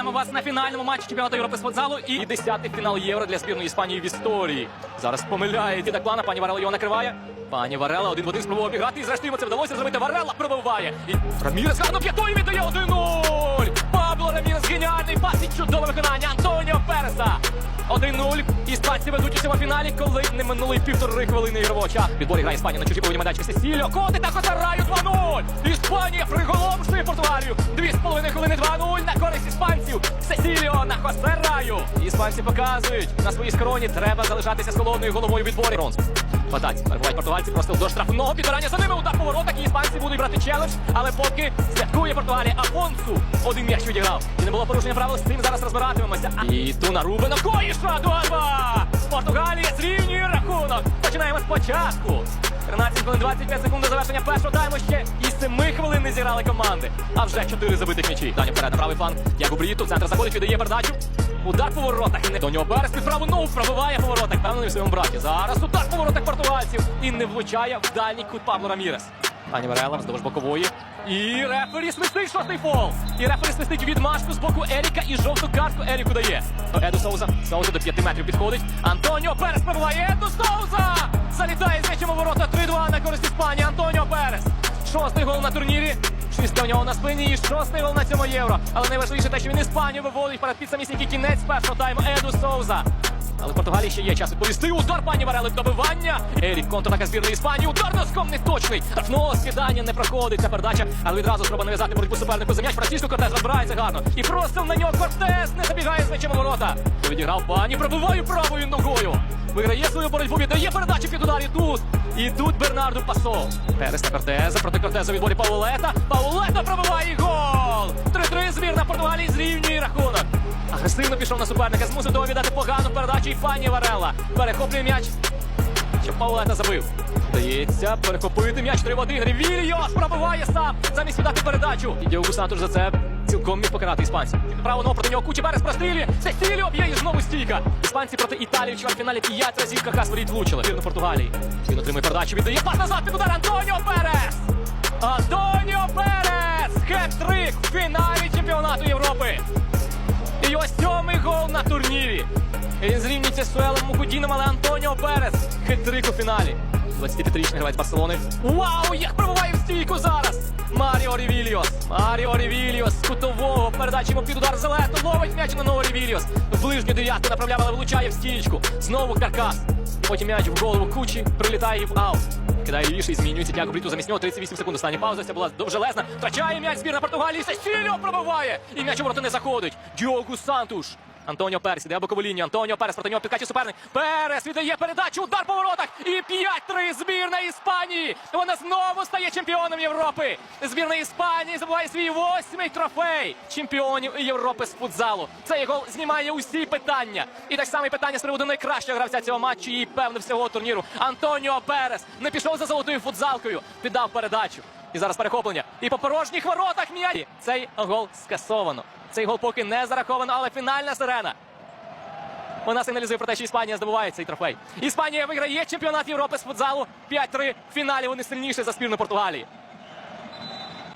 Вітаємо вас на фінальному матчі чемпіонату Європи з футзалу і десятий фінал євро для збірної Іспанії в історії. Зараз помиляється так плана. Пані Варела його накриває. Пані Варела один в один спробував обіграти. І зрештою це вдалося зробити. Варела пробиває. І Рамірес гарно п'ятою віддає 1-0. Пабло Рамірес геніальний пас і чудове виконання Антоніо Переса. 1-0. Іспанці ведуть у цьому фіналі, коли не минули півтори хвилини ігрового часу. Відборі грає Іспанія на чужі повні майданчики Сесіліо. Коти та Хотараю 2-0. Іспанія приголомшує Португалію. Дві з половиною хвилини 2-0 користь іспанців. Сесіліо на Хосераю. Іспанці показують на своїй скроні. Треба залишатися з холодною головою відборі. Бронз. Патаці. Перебувають португальці просто до штрафного підбирання за ними. Удар по воротах. І іспанці будуть брати челендж. Але поки святкує Португалія. Афонсу один м'яч відіграв. І не було порушення правил. З цим зараз розбиратимемося. І Туна Рубена Коїша 2-2. Португалія зрівнює рахунок. Починаємо спочатку. 13 хвилин 25 секунд до завершення першого тайму ще і 7 хвилин не зіграли команди. А вже 4 забитих м'ячі. Даня вперед на правий фланг. Діагу Бріїту. В центр заходить, віддає передачу. Удар по воротах. До нього Берес під праву ногу пробиває по воротах. Впевнений в своєму браті. Зараз удар по воротах португальців. І не влучає в дальній кут Пабло Рамірес. Пані Варела вздовж бокової. І рефері свистить шостий фол. І рефері свистить відмашку з боку Еріка і жовту картку Еріку дає. Еду Соуза. Соуза до 5 метрів підходить. Антоніо Перес пробиває. Еду Соуза! Залітає з м'ячем у ворота 3-2 на користь Іспанії. Антоніо. Шостий гол на турнірі. Шість у нього на спині і шостий гол на цьому євро. Але найважливіше те, що він Іспанію виводить перед під самісінький кінець першого тайму Еду Соуза. Але в Португалії ще є час відповісти. Удар пані Варели в добивання. Ерік контратака збірної Іспанії. Удар носком не точний. Штрафного скидання не проходить. Ця передача, але відразу спроба нав'язати боротьбу супернику за м'яч. Франциско Кортес розбирається гарно. І просто на нього Кортес не забігає з м'ячем у ворота. Відіграв пані, пробиває правою ногою. Виграє свою боротьбу, віддає передачу під удар і тут. І тут Бернарду Пасо. Перес на Кортеза, проти Кортеза відборі Паулета. Паулета пробиває і Агресивно пішов на суперника, змусив того віддати погану передачу і пані Варела. Перехоплює м'яч. Щоб Паулета забив. Вдається перехопити м'яч 3 в 1. Ревільйос пробиває сам. Замість віддати передачу. І Діогу Сантуш за це цілком міг покарати іспанців. Право ногу проти нього Кучі Берес прострілює. Сесіліо б'є і знову стійка. Іспанці проти Італії в чвертьфіналі 5 разів какас воріт влучили. Вірно Португалії. Він отримує передачу, віддає пас назад під удар Антоніо Перес. Антоніо Перес! Хет-трик в фіналі чемпіонату Європи. На турнірі. Він зрівнюється з Суелом Мукудіном, але Антоніо Перес хитрик у фіналі. 25-річний гравець Барселони. Вау, як пробиває в стійку зараз! Маріо Рівільос. Маріо Рівільос з кутового передачі йому під удар зелето. Ловить м'яч на ногу Рівільос. В ближню дев'ятку направляв, але влучає в стічку. Знову каркас. Потім м'яч в голову кучі, прилітає в аут. Кидає лівіше і змінюється Тяго Бріту. Замість нього 38 секунд. Остання пауза. Це була довжелезна. Втрачає м'яч збірна Португалії. Сесіліо пробиває. І м'яч у ворота не заходить. Діогу Сантуш. Антоніо Перес іде бокову лінію. Антоніо Перес проти нього підкачує суперник. Перес віддає передачу. Удар по воротах. І 5-3 збірна Іспанії. Вона знову стає чемпіоном Європи. Збірна Іспанії забуває свій восьмий трофей чемпіонів Європи з футзалу. Цей гол знімає усі питання. І так само і питання з приводу найкращого гравця цього матчу і певне всього турніру. Антоніо Перес не пішов за золотою футзалкою. Піддав передачу. І зараз перехоплення. І по порожніх воротах м'яч. Цей гол скасовано. Цей гол поки не зараховано, але фінальна сирена. Вона сигналізує про те, що Іспанія здобуває цей трофей. Іспанія виграє чемпіонат Європи з футзалу 5-3 в фіналі. Вони сильніші за спільну Португалії.